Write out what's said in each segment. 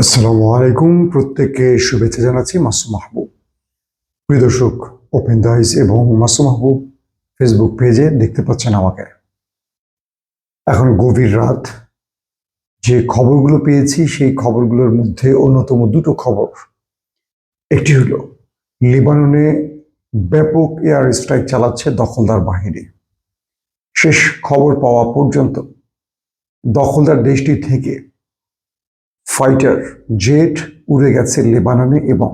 আসসালামু আলাইকুম। প্রত্যেককে শুভেচ্ছা জানাচ্ছি মাসুম মাহবুব। প্রিয় দর্শক ওপেন দাইস এবং মাসুম মাহবুব ফেসবুক পেজে দেখতে পাচ্ছেন আমাকে। এখন গভীর রাত। যে খবরগুলো পেয়েছি, সেই খবরগুলোর মধ্যে অন্যতম দুটো খবর। একটি হলো, লিবাননে ব্যাপক এয়ার স্ট্রাইক চালাচ্ছে দখলদার বাহিনী। শেষ খবর পাওয়া পর্যন্ত দখলদার দেশটি থেকে ফাইটার জেট উড়ে গেছে লেবাননে এবং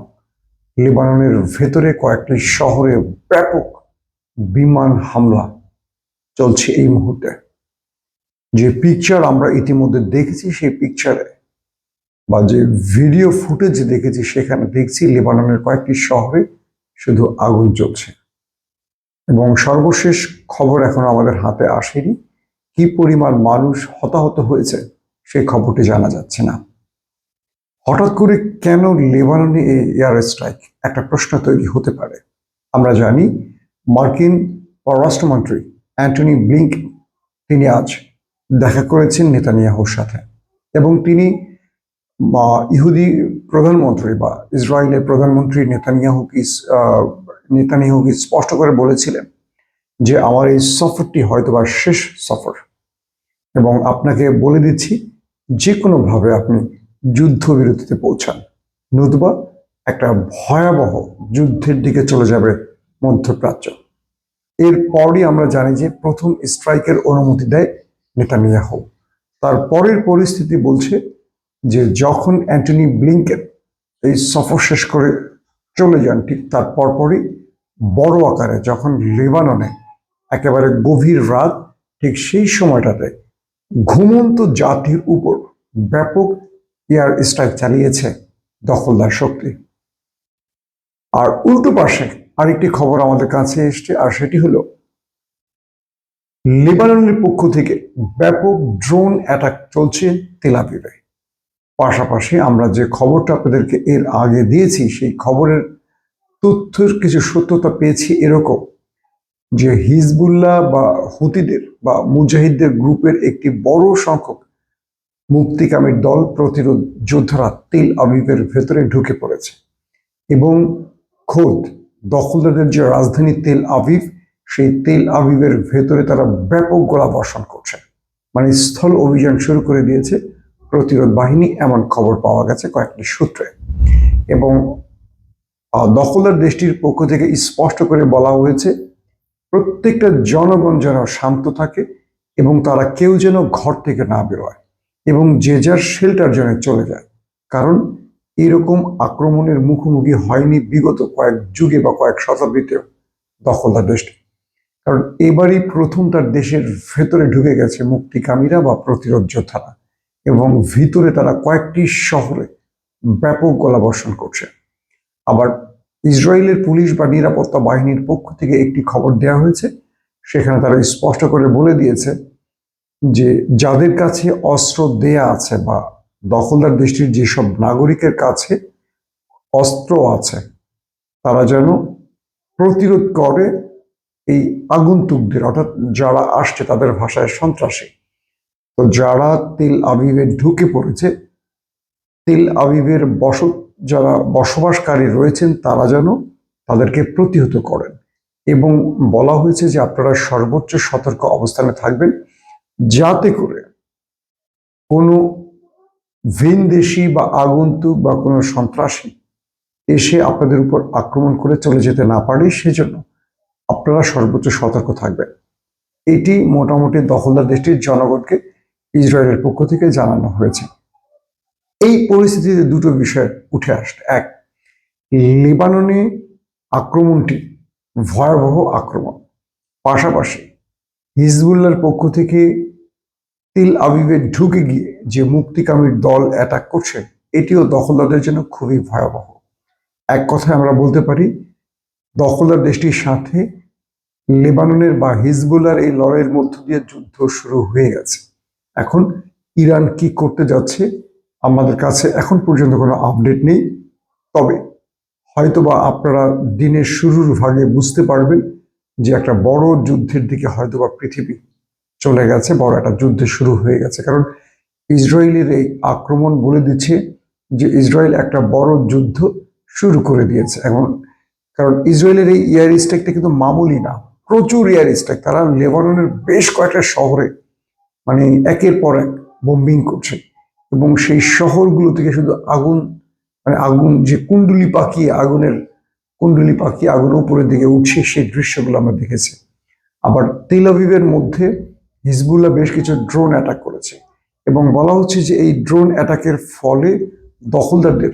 লেবাননের ভেতরে কয়েকটি শহরে ব্যাপক বিমান হামলা চলছে এই মুহূর্তে। যে পিকচার আমরা ইতিমধ্যে দেখেছি, সেই পিকচারে বা যে ভিডিও ফুটেজ দেখেছি, সেখানে দেখছি লেবাননের কয়েকটি শহরে শুধু আগুন জ্বলছে। এবং সর্বশেষ খবর এখন আমাদের হাতে আসেনি। কি পরিমাণ মানুষ হতাহত হয়েছে সেই খবরটি জানা যাচ্ছে না। হঠাৎ করে কেন লেবাননে এই এয়ার স্ট্রাইক? একটা প্রশ্ন তৈরি হতে পারে। আমরা জানি মার্কিন পররাষ্ট্রমন্ত্রী অ্যান্টনি ব্লিঙ্ক তিনি আজ দেখা করেছেন নেতানিয়াহুর সাথে এবং তিনি বা ইহুদি প্রধানমন্ত্রী বা ইসরায়েলের প্রধানমন্ত্রী নেতানিয়াহুকে নেতানিয়াহুকে স্পষ্ট করে বলেছিলেন যে আমার এই সফরটি হয়তো বা শেষ সফর এবং আপনাকে বলে দিচ্ছি যে কোনোভাবে আপনি যুদ্ধবিরতিতে পৌঁছান। নতুবা একটা ভয়াবহ যুদ্ধের দিকে চলে যাবে মধ্যপ্রাচ্য। এরপরই আমরা জানি যে প্রথম স্ট্রাইকের অনুমতি দেয় নেতানিয়াহু। তার পরের পরিস্থিতি বলছে যে যখন অ্যান্টনি ব্লিংকেন এই সফর শেষ করে চলে যান, ঠিক তার পরপরই বড় আকারে যখন লেবাননে একেবারে গভীর রাত, ঠিক সেই সময়টাতে ঘুমন্ত জাতির উপর ব্যাপক এয়ার স্ট্রাইক চালিয়েছে দখলদার শক্তি। আর উল্টো পাশে আরেকটি খবর আমাদের কাছে এসছে, আর সেটি হলো, লেবাননের পক্ষ থেকে ব্যাপক ড্রোন অ্যাটাক চলছে তেলাপিবে পাশাপাশি আমরা যে খবরটা আপনাদেরকে এর আগে দিয়েছি, সেই খবরের তথ্যের কিছু সত্যতা পেয়েছি এরকম যে হিজবুল্লাহ বা হুতিদের বা মুজাহিদদের গ্রুপের একটি বড় সংখ্যক মুক্তিকামীর দল প্রতিরোধ যোদ্ধারা তেল আবিবের ভেতরে ঢুকে পড়েছে। এবং খোদ দখলদারদের যে রাজধানী তেল আবিব, সেই তেল আবিবের ভেতরে তারা ব্যাপক গোলা বর্ষণ করছে। মানে স্থল অভিযান শুরু করে দিয়েছে প্রতিরোধ বাহিনী, এমন খবর পাওয়া গেছে কয়েকটি সূত্রে। এবং দখলদার দেশটির পক্ষ থেকে স্পষ্ট করে বলা হয়েছে, প্রত্যেকটা জনগণ যেন শান্ত থাকে এবং তারা কেউ যেন ঘর থেকে না বেরোয়। এবং যে যার শেল্টার জোনে চলে যায়। কারণ এরকম আক্রমণের মুখোমুখি হয়নি বিগত কয়েক যুগে বা কয়েক শতাব্দীতেও দখলদার দেশটি। কারণ এবারই প্রথম তার দেশের ভেতরে ঢুকে গেছে মুক্তিকামীরা বা প্রতিরোধ যোদ্ধারা এবং ভিতরে তারা কয়েকটি শহরে ব্যাপক গোলাবর্ষণ করছে। আবার ইসরায়েলের পুলিশ বা নিরাপত্তা বাহিনীর পক্ষ থেকে একটি খবর দেওয়া হয়েছে, সেখানে তারা স্পষ্ট করে বলে দিয়েছে যে যাদের কাছে অস্ত্র দেয়া আছে বা দখলদার দেশটির যেসব নাগরিকের কাছে অস্ত্র আছে, তারা যেন প্রতিরোধ করে এই আগন্তুকদের, অর্থাৎ যারা আসছে তাদের ভাষায় সন্ত্রাসী। তো যারা তেল আবিবে ঢুকে পড়েছে, তেল আবিবের বস যারা বসবাসকারী রয়েছেন, তারা যেন তাদেরকে প্রতিহত করেন। এবং বলা হয়েছে যে আপনারা সর্বোচ্চ সতর্ক অবস্থানে থাকবেন। যাতে করে কোনো ভিনদেশি বা আগন্তুক বা কোনো সন্ত্রাসী এসে আপনাদের উপর আক্রমণ করে চলে যেতে না পারে, সেজন্য আপনারা সর্বোচ্চ সতর্ক থাকবেন। এটি মোটামুটি দখলদার দেশটির জনগণকে ইসরায়েলের পক্ষ থেকে জানানো হয়েছে। এই পরিস্থিতিতে দুটো বিষয় উঠে আসছে। এক, লেবাননে আক্রমণটি ভয়াবহ আক্রমণ। পাশাপাশি হিজবুল্লার পক্ষ থেকে তিল আবিবে ঢুকে গিয়ে যে মুক্তিকামীর দল অ্যাটাক করছে, এটিও দখলদারদের জন্য খুবই ভয়াবহ। এক কথায় আমরা বলতে পারি, দখলদার দেশটির সাথে লেবাননের বা হিজবুল্লার এই লড়াইয়ের মধ্য দিয়ে যুদ্ধ শুরু হয়ে গেছে। এখন ইরান কি করতে যাচ্ছে, আমাদের কাছে এখন পর্যন্ত কোনো আপডেট নেই। তবে হয়তোবা আপনারা দিনের শুরুর ভাগে বুঝতে পারবেন যে একটা বড় যুদ্ধের দিকে হয়তোবা পৃথিবী চলে গেছে, বড় একটা যুদ্ধ শুরু হয়ে গেছে। কারণ ইসরায়েলের এই আক্রমণ বলে দিচ্ছে যে ইসরায়েল একটা বড় যুদ্ধ শুরু করে দিয়েছে। এখন কারণ ইসরায়েলের এই এয়ার স্ট্রাইকটা কিন্তু মামুলি না, প্রচুর এয়ার স্ট্রাইক। তারা লেবাননের বেশ কয়েকটা শহরে মানে একের পর এক বোম্বিং করছে। এবং সেই শহরগুলো থেকে শুধু আগুন মানে আগুন যে কুণ্ডুলি পাকিয়ে আগুনের কুণ্ডুলি পাখি আগুন উপরের দিকে উঠছে, সেই দৃশ্যগুলো আমরা দেখেছি। আবার তেল আভিভের মধ্যে হিজবুল্লাহ বেশ কিছু ড্রোন অ্যাটাক করেছে এবং বলা হচ্ছে যে এই ড্রোন অ্যাটাকের ফলে দখলদারদের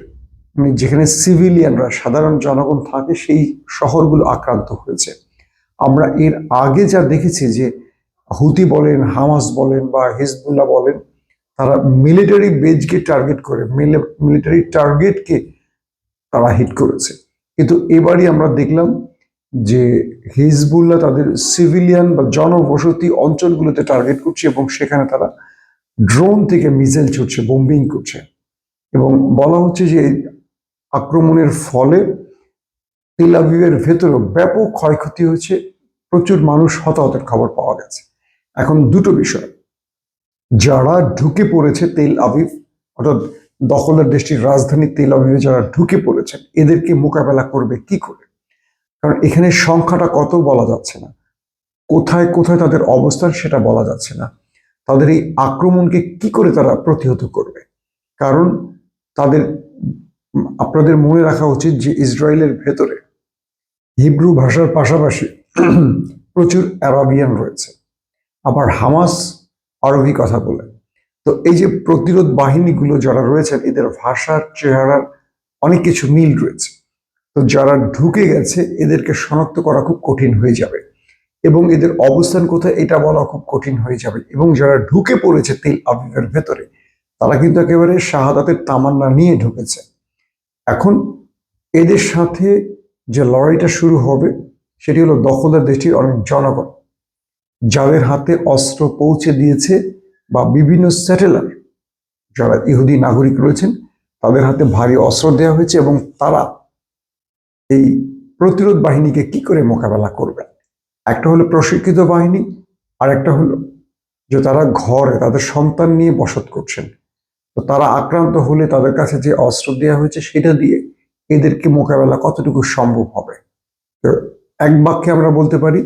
মানে যেখানে সিভিলিয়ানরা সাধারণ জনগণ থাকে, সেই শহরগুলো আক্রান্ত হয়েছে। আমরা এর আগে যা দেখেছি যে হুতি বলেন, হামাস বলেন বা হিজবুল্লাহ বলেন, তারা মিলিটারি বেজকে টার্গেট করে মিলিটারি টার্গেটকে তারা হিট করেছে। কিন্তু এবারই আমরা দেখলাম যে হিজবুল্লাহ তাদের সিভিলিয়ান বা জনবসতি অঞ্চলগুলোতে টার্গেট করছে এবং সেখানে তারা ড্রোন থেকে মিসাইল ছুটছে বোম্বিং করছে। এবং বলা হচ্ছে যে আক্রমণের ফলে তেল আভিভের ভেতরেও ব্যাপক ক্ষয়ক্ষতি হয়েছে, প্রচুর মানুষ হতাহতের খবর পাওয়া গেছে। এখন দুটো বিষয়, যারা ঢুকে পড়েছে তেল আভিভ অর্থাৎ দখলের দেশটির রাজধানী তেল আভিভে যারা ঢুকে পড়েছেন এদেরকে মোকাবেলা করবে, কি করে? কারণ এখানে সংখ্যাটা কত বলা যাচ্ছে না। কোথায় কোথায় তাদের অবস্থান সেটা বলা যাচ্ছে না। তাদের এই আক্রমণকে কি করে তারা প্রতিহত করবে? কারণ তাদের আপনাদের মনে রাখা উচিত যে ইসরায়েলের ভেতরে হিব্রু ভাষার পাশাপাশি প্রচুর অ্যারাবিয়ান রয়েছে। আবার হামাস আরবি কথা বলে। তো এই যে প্রতিরোধ বাহিনীগুলো যারা রয়েছেন, এদের ভাষার চেহারার অনেক কিছু মিল রয়েছে। তো যারা ঢুকে গেছে, এদেরকে শনাক্ত করা খুব কঠিন হয়ে যাবে এবং এদের অবস্থান কোথায় এটা বলা খুব কঠিন হয়ে যাবে এবং যারা ঢুকে পড়েছে তেল আবিবের ভেতরে, তারা কিন্তু একেবারে শাহাদাতের তামান্না নিয়ে ঢুকেছে। এখন এদের সাথে যে লড়াইটা শুরু হবে, সেটি হলো দখলদার দেশটির অনেক জনগণ, যাদের হাতে অস্ত্র পৌঁছে দিয়েছে বা বিভিন্ন স্যাটেলার যারা ইহুদি নাগরিক রয়েছেন, তাদের হাতে ভারী অস্ত্র দেওয়া হয়েছে এবং তারা এই প্রতিরোধ বাহিনীকে কি করে মোকাবেলা করবেন? একটা হলো প্রশিক্ষিত বাহিনী আর একটা হলো যে তারা ঘরে তাদের সন্তান নিয়ে বসত করছেন। তো তারা আক্রান্ত হলে তাদের কাছে যে অস্ত্র দেওয়া হয়েছে, সেটা দিয়ে এদেরকে মোকাবেলা কতটুকু সম্ভব হবে? তো এক বাক্যে আমরা বলতে পারি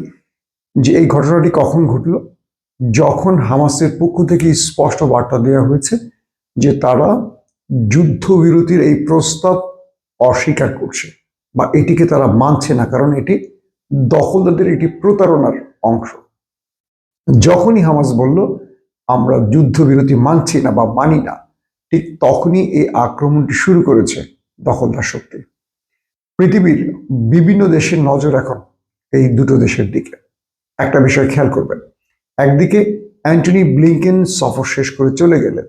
যে এই ঘটনাটি কখন ঘটলো? যখন হামাসের পক্ষ থেকে স্পষ্ট বার্তা দেওয়া হয়েছে যে তারা যুদ্ধবিরতির এই প্রস্তাব অস্বীকার করছে বা এটিকে তারা মানছে না, কারণ এটি দখলদারদের একটি প্রতারণার অংশ। যখনই হামাস বলল, আমরা যুদ্ধবিরতি মানছি না বা মানি না, ঠিক তখনই এই আক্রমণটি শুরু করেছে দখলদার শক্তি। পৃথিবীর বিভিন্ন দেশের নজর এখন এই দুটো দেশের দিকে। একটা বিষয় খেয়াল করবেন একদিকে অ্যান্টনি ব্লিংকেন সফর শেষ করে চলে গেলেন,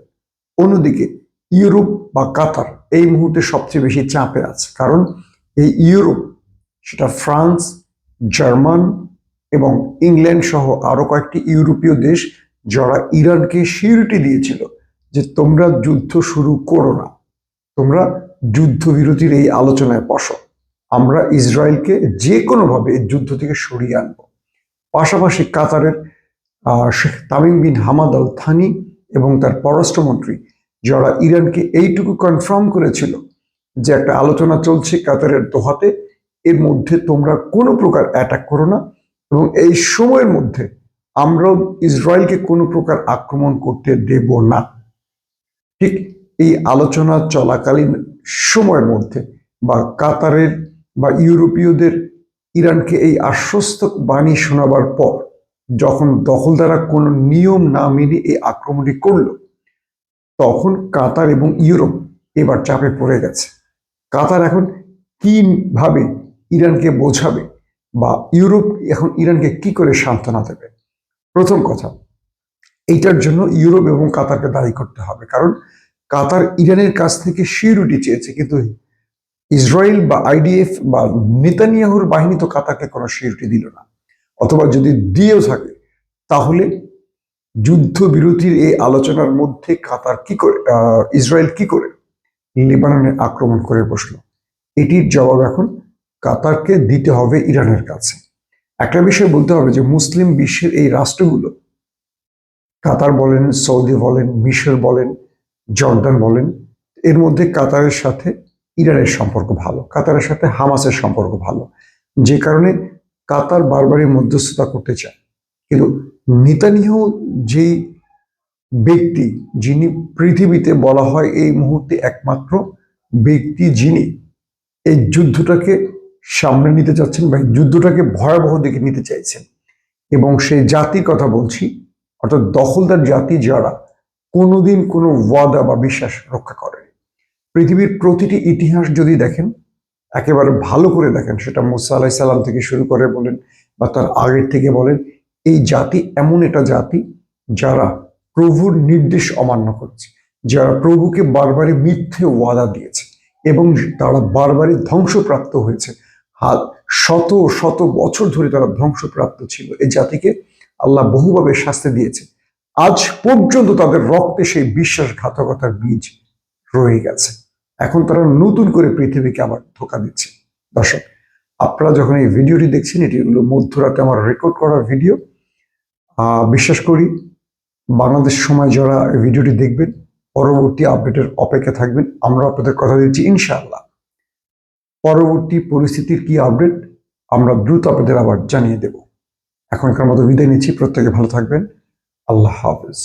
অন্যদিকে ইউরোপ বা কাতার এই মুহূর্তে সবচেয়ে বেশি চাপে আছে। কারণ এই ইউরোপ, সেটা ফ্রান্স, জার্মান এবং ইংল্যান্ড সহ আরও কয়েকটি ইউরোপীয় দেশ যারা ইরানকে সিউরিটি দিয়েছিল যে তোমরা যুদ্ধ শুরু করো না, তোমরা যুদ্ধবিরতির এই আলোচনায় বসো, আমরা ইসরায়েলকে যে কোনোভাবে যুদ্ধ থেকে সরিয়ে আনব। পাশাপাশি কাতারের Sheikh Tamim bin Hamad Al Thani এবং তার পররাষ্ট্রমন্ত্রী যারা ইরানকে এইটুকু কনফার্ম করেছিল যে একটা আলোচনা চলছে কাতারের দোহাতে, এর মধ্যে তোমরা কোনো প্রকার অ্যাটাক করো না এবং এই সময়ের মধ্যে আমরাও ইসরায়েলকে কোনো প্রকার আক্রমণ করতে দেব না। ঠিক এই আলোচনা চলাকালীন সময়ের মধ্যে বা কাতারের বা ইউরোপীয়দের ইরানকে এই আশ্বস্ত বাণী শোনাবার পর যখন দখলদারা কোনো নিয়ম না মেনে এই আক্রমণটি করল, তখন কাতার এবং ইউরোপ এবার চাপে পড়ে গেছে। কাতার এখন কীভাবে ইরানকে বোঝাবে বা ইউরোপ এখন ইরানকে কি করে সান্ত্বনা দেবে? প্রথম কথা, এইটার জন্য ইউরোপ এবং কাতারকে দায়ী করতে হবে। কারণ কাতার ইরানের কাছ থেকে সিউরিটি চেয়েছে, কিন্তু ইসরায়েল বা আইডিএফ বা নেতানিয়াহুর বাহিনী তো কাতারকে কোনো সিউরিটি দিল না। অথবা যদি দিয়েও থাকে, তাহলে যুদ্ধবিরতির এই আলোচনার মধ্যে কাতার কি করে ইসরায়েল কি করে লেবাননে আক্রমণ করে বসল? এটির জবাব এখন কাতারকে দিতে হবে ইরানের কাছে। একটা বিষয় বলতে হবে যে, মুসলিম বিশ্বের এই রাষ্ট্রগুলো, কাতার বলেন, সৌদি বলেন, মিশর বলেন, জর্দান বলেন, এর মধ্যে কাতারের সাথে ইরানের সম্পর্ক ভালো, কাতারের সাথে হামাসের সম্পর্ক ভালো। যে কারণে কাতার বারবারই মধ্যস্থতা করতে চায়। কিন্তু নেতানিয়াহু যেই ব্যক্তি যিনি পৃথিবীতে বলা হয় এই মুহূর্তে একমাত্র ব্যক্তি যিনি এই যুদ্ধটাকে সামনে নিতে চাচ্ছেন বা যুদ্ধটাকে ভয়াবহ দিকে নিতে চাইছেন এবং সেই জাতির কথা বলছি, অর্থাৎ দখলদার জাতি যারা কোনোদিন কোনো ওয়াদা বা বিশ্বাস রক্ষা করে পৃথিবীর প্রতিটি ইতিহাস যদি দেখেন একেবারে ভালো করে দেখেন। সেটা মুসা আলাহি সাল্লাম থেকে শুরু করে বলেন বা তার আগের থেকে বলেন, এই জাতি এমন একটা জাতি যারা প্রভুর নির্দেশ অমান্য করছে, যারা প্রভুকে বারবারই মিথ্যে ওয়াদা দিয়েছে এবং তারা বারবারই ধ্বংসপ্রাপ্ত হয়েছে। হাল শত শত বছর ধরে তারা ধ্বংসপ্রাপ্ত ছিল। এই জাতিকে আল্লাহ বহুভাবে শাস্তি দিয়েছে। আজ পর্যন্ত তাদের রক্তে সেই বিশ্বাসঘাতকতার বীজ রয়ে গেছে। এখন তারা নতুন করে পৃথিবীকে আবার ধোকা দিচ্ছে। দর্শক, আপনারা যখন এই ভিডিওটি দেখছেন, এটি হলো মধ্যরাতে আমার রেকর্ড করা ভিডিও বিশ্বাস করি, বাংলাদেশ সময় যারা ভিডিওটি দেখবেন, পরবর্তী আপডেটের অপেক্ষা থাকবেন। আমরা আপনাদের কথা দিচ্ছি, ইনশাআল্লাহ। পরবর্তী পরিস্থিতির কি আপডেট, আমরা দ্রুত আপনাদের আবার জানিয়ে দেব। এখনকার মতো বিদায় নিচ্ছি, প্রত্যেকে ভালো থাকবেন। আল্লাহ হাফেজ।